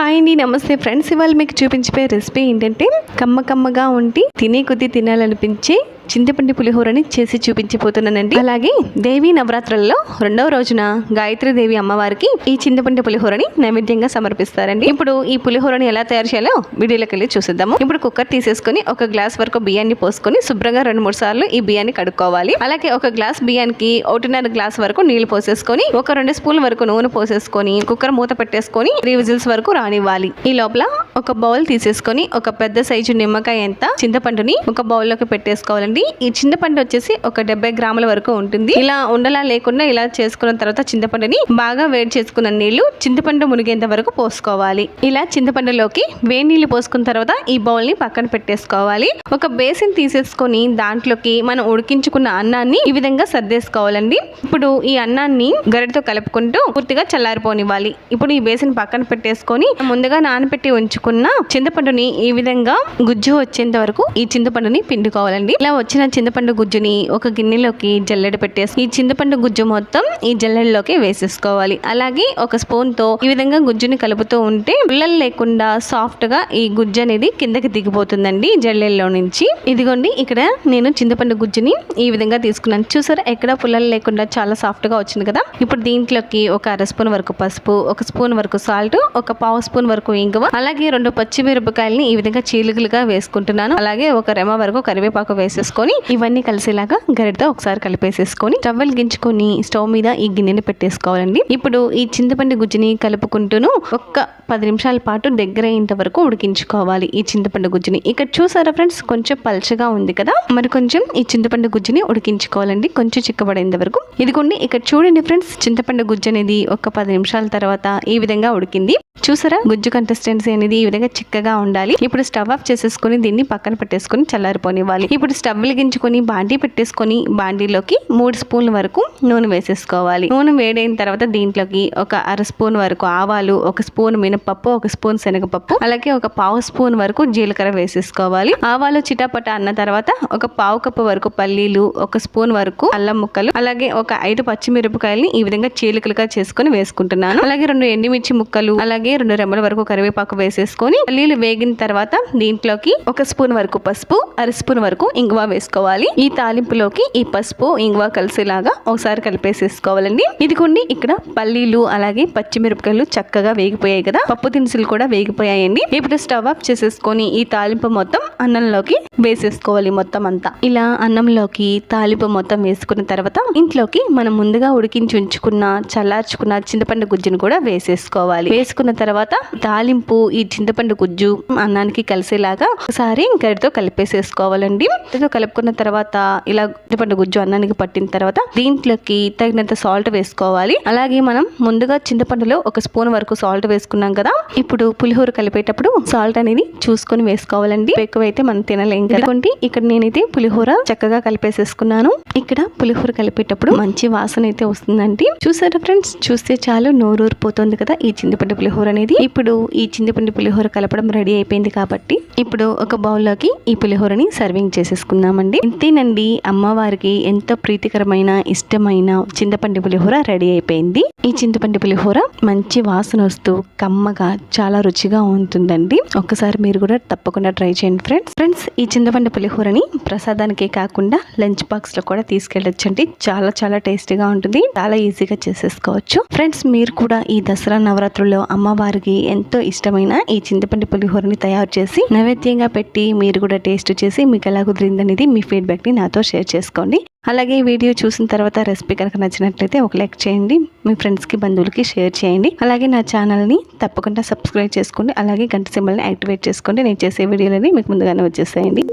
Hi అండి నమస్తే friends. ఇవాళ మీకు చూపించిపోయే రెసిపీ ఏంటంటే కమ్మ కమ్మగా ఉండి తినే కొద్దీ తినాలనిపించే చింతపండి పులిహోరని చేసి చూపించిపోతున్నానండి. అలాగే దేవి నవరాత్రులలో రెండవ రోజున గాయత్రి దేవి అమ్మవారికి ఈ చింతపండి పులిహోరని నైవేద్యంగా సమర్పిస్తారండి. ఇప్పుడు ఈ పులిహోరని ఎలా తయారు చేయాలో వీడియోలోకి వెళ్ళి చూసేద్దాము. ఇప్పుడు కుక్కర్ తీసేసుకొని ఒక గ్లాస్ వరకు బియ్యాన్ని పోసుకొని శుభ్రంగా రెండు మూడు సార్లు ఈ బియ్యాన్ని కడుక్కోవాలి. అలాగే ఒక గ్లాస్ బియ్యానికి ఒకటిన్నర గ్లాస్ వరకు నీళ్ళు పోసేసుకొని ఒక రెండు స్పూన్ల వరకు నూనె పోసేసుకొని కుక్కర్ మూత పెట్టేసుకొని త్రీ విజిల్స్ వరకు రానివ్వాలి. ఈ లోపల ఒక బౌల్ తీసేసుకొని ఒక పెద్ద సైజు నిమ్మకాయ ఎంత చింతపండుని ఒక బౌల్లోకి పెట్టేసుకోవాలండి. ఈ చింతపండు వచ్చేసి ఒక డెబ్బై గ్రాముల వరకు ఉంటుంది. ఇలా ఉండలా లేకుండా ఇలా చేసుకున్న తర్వాత చింతపండుని బాగా వేడి చేసుకున్న నీళ్ళు చింతపండు మునిగేంత వరకు పోసుకోవాలి. ఇలా చింతపండులోకి వేడి నీళ్ళు పోసుకున్న తర్వాత ఈ బౌల్ని పక్కన పెట్టేసుకోవాలి. ఒక బేసిన్ తీసేసుకొని దాంట్లోకి మనం ఉడికించుకున్న అన్నాన్ని ఈ విధంగా సర్దేసుకోవాలండి. ఇప్పుడు ఈ అన్నాన్ని గరిటతో కలుపుకుంటూ పూర్తిగా చల్లారిపోనివ్వాలి. ఇప్పుడు ఈ బేసిన్ పక్కన పెట్టేసుకొని ముందుగా నానబెట్టి ఉంచుకున్న చింతపండుని ఈ విధంగా గుజ్జు వచ్చేంత వరకు ఈ చింతపండుని పిండుకోవాలండి. ఇలా వచ్చిన చింతపండు గుజ్జుని ఒక గిన్నెలోకి జల్లెడ పెట్టేసి ఈ చింతపండు గుజ్జు మొత్తం ఈ జల్లెడలోకి వేసేసుకోవాలి. అలాగే ఒక స్పూన్తో ఈ విధంగా గుజ్జుని కలుపుతూ ఉంటే పుల్లలు లేకుండా సాఫ్ట్గా ఈ గుజ్జు అనేది కిందకి దిగిపోతుందండి జల్లెల్లో నుంచి. ఇదిగోండి ఇక్కడ నేను చింతపండు గుజ్జుని ఈ విధంగా తీసుకున్నాను. చూసారా ఎక్కడ పుల్లలు లేకుండా చాలా సాఫ్ట్గా వచ్చింది కదా? ఇప్పుడు దీంట్లోకి ఒక అర స్పూన్ వరకు పసుపు ఒక స్పూన్ వరకు సాల్ట్ ఒక పావు స్పూన్ వరకు ఇంగువ అలాగే రెండు పచ్చిమిరపకాయలని ఈ విధంగా చీలుకలుగా వేసుకుంటున్నాను. అలాగే ఒక రెమ వరకు కరివేపాకు వేసేసుకొని ఇవన్నీ కలిసేలాగా గరిటతో ఒకసారి కలిపేసేసుకొని స్టవ్ గించుకొని స్టవ్ మీద ఈ గిన్నెని పెట్టేసుకోవాలండి. ఇప్పుడు ఈ చింతపండు గుజ్జుని కలుపుకుంటూను ఒక్క పది నిమిషాల పాటు దగ్గర అయ్యేంత వరకు ఉడికించుకోవాలి ఈ చింతపండు గుజ్జుని. ఇక్కడ చూసారా ఫ్రెండ్స్ కొంచెం పల్చగా ఉంది కదా? మరి కొంచెం ఈ చింతపండు గుజ్జుని ఉడికించుకోవాలండి కొంచెం చిక్కబడేంత వరకు. ఇదిగోండి ఇక్కడ చూడండి ఫ్రెండ్స్ చింతపండు గుజ్జు అనేది ఒక పది నిమిషాల తర్వాత ఈ విధంగా ఉడికింది. చూసారా? గుజ్జు కన్సిస్టెన్సీ అనేది ఈ విధంగా చిక్కగా ఉండాలి. ఇప్పుడు స్టవ్ ఆఫ్ చేసేసుకొని దీన్ని పక్కన పెట్టేసుకొని చల్లారిపోనివ్వాలి. ఇప్పుడు స్టవ్ వెలిగించుకొని బాండీ పెట్టేసుకొని బాండీలోకి మూడు స్పూన్ల వరకు నూనె వేసేసుకోవాలి. నూనె వేడైన తర్వాత దీంట్లోకి ఒక అర స్పూన్ వరకు ఆవాలు ఒక స్పూన్ మినపప్పు ఒక స్పూన్ శనగపప్పు అలాగే ఒక పావు స్పూన్ వరకు జీలకర్ర వేసేసుకోవాలి. ఆవాలు చిటాపట అన్న తర్వాత ఒక పావు కప్పు వరకు పల్లీలు ఒక స్పూన్ వరకు అల్లం ముక్కలు అలాగే ఒక ఐదు పచ్చిమిరపకాయలని ఈ విధంగా చీలికలుగా చేసుకొని వేసుకుంటున్నాను. అలాగే రెండు ఎండుమిర్చి ముక్కలు అలాగే రెండు రెమ్మల వరకు కరివేపాకు వేసేసుకొని పల్లీలు వేగిన తర్వాత దీంట్లోకి ఒక స్పూన్ వరకు పసుపు అర స్పూన్ వరకు ఇంగువ వేసుకోవాలి. ఈ తాలింపులోకి ఈ పసుపు ఇంగువ కలిసేలాగా ఒకసారి కలిపేసేసుకోవాలండి. ఇదిగోండి ఇక్కడ పల్లీలు అలాగే పచ్చిమిరపకాయలు చక్కగా వేగిపోయాయి కదా. పప్పు దినుసులు కూడా వేగిపోయాయండి. ఇప్పుడు స్టవ్ ఆఫ్ చేసేసుకొని ఈ తాలింపు మొత్తం అన్నంలోకి వేసేసుకోవాలి మొత్తం అంతా. ఇలా అన్నంలోకి తాలింపు మొత్తం వేసుకున్న తర్వాత ఇంట్లోకి మనం ముందుగా ఉడికించి ఉంచుకున్న చల్లార్చుకున్న చింతపండు గుజ్జును కూడా వేసేసుకోవాలి. వేసుకున్న తర్వాత తాలింపు ఈ చింతపండు గుజ్జు అన్నానికి కలిసేలాగా ఒకసారి గరిటతో కలిపేసేసుకోవాలండి. గరిటతో కలుపుకున్న తర్వాత ఇలా చింతపండు గుజ్జు అన్నానికి పట్టిన తర్వాత దీంట్లోకి తగినంత సాల్ట్ వేసుకోవాలి. అలాగే మనం ముందుగా చింతపండులో ఒక స్పూన్ వరకు సాల్ట్ వేసుకున్నాం కదా ఇప్పుడు పులిహోర కలిపేటప్పుడు సాల్ట్ అనేది చూసుకొని వేసుకోవాలండి. ఎక్కువైతే మనం తినలేం కదండి ఇక్కడ నేనైతే పులిహోర చక్కగా కలిపేసేసుకున్నాను. ఇక్కడ పులిహోర కలిపేటప్పుడు మంచి వాసన అయితే వస్తుందండి. చూసారా ఫ్రెండ్స్? చూస్తే చాలు నోరూరిపోతుంది కదా ఈ చింతపండు పులిహోర. అనేది ఇప్పుడు ఈ చింతపండు పులిహోర కలపడం రెడీ అయిపోయింది కాబట్టి ఇప్పుడు ఒక బౌల్లోకి ఈ పులిహోరని సర్వింగ్ చేసేసుకుందామండి. ఇంతేనండి అమ్మవారికి ఎంతో ప్రీతికరమైన ఇష్టమైన చింతపండు పులిహోర రెడీ అయిపోయింది. ఈ చింతపండు పులిహోర మంచి వాసన వస్తూ కమ్మగా చాలా రుచిగా ఉంటుందండి. ఒక్కసారి మీరు కూడా తప్పకుండా ట్రై చేయండి ఫ్రెండ్స్. ఫ్రెండ్స్ ఈ చింతపండు పులిహోరని ప్రసాదానికే కాకుండా లంచ్ బాక్స్లో కూడా తీసుకెళ్ళొచ్చండి. చాలా చాలా టేస్టీగా ఉంటుంది. చాలా ఈజీగా చేసేసుకోవచ్చు. ఫ్రెండ్స్ మీరు కూడా ఈ దసరా నవరాత్రుల్లో అమ్మవారికి ఎంతో ఇష్టమైన ఈ చింతపండు పులిహోరని తయారు చేసి నైవేద్యంగా పెట్టి మీరు కూడా టేస్ట్ చేసి మీకు ఎలా కుదిరిందనేది మీ ఫీడ్బ్యాక్ని నాతో షేర్ చేసుకోండి. అలాగే వీడియో చూసిన తర్వాత రెసిపీ కనుక నచ్చినట్లయితే ఒక లైక్ చేయండి. మీ ఫ్రెండ్స్కి బంధువులకి షేర్ చేయండి. అలాగే నా ఛానల్ని తప్పకుండా సబ్స్క్రైబ్ చేసుకోండి. అలాగే గంట సింబల్ని యాక్టివేట్ చేసుకోండి. నేను చేసే వీడియోలని మీకు ముందుగానే వచ్చేసేయండి.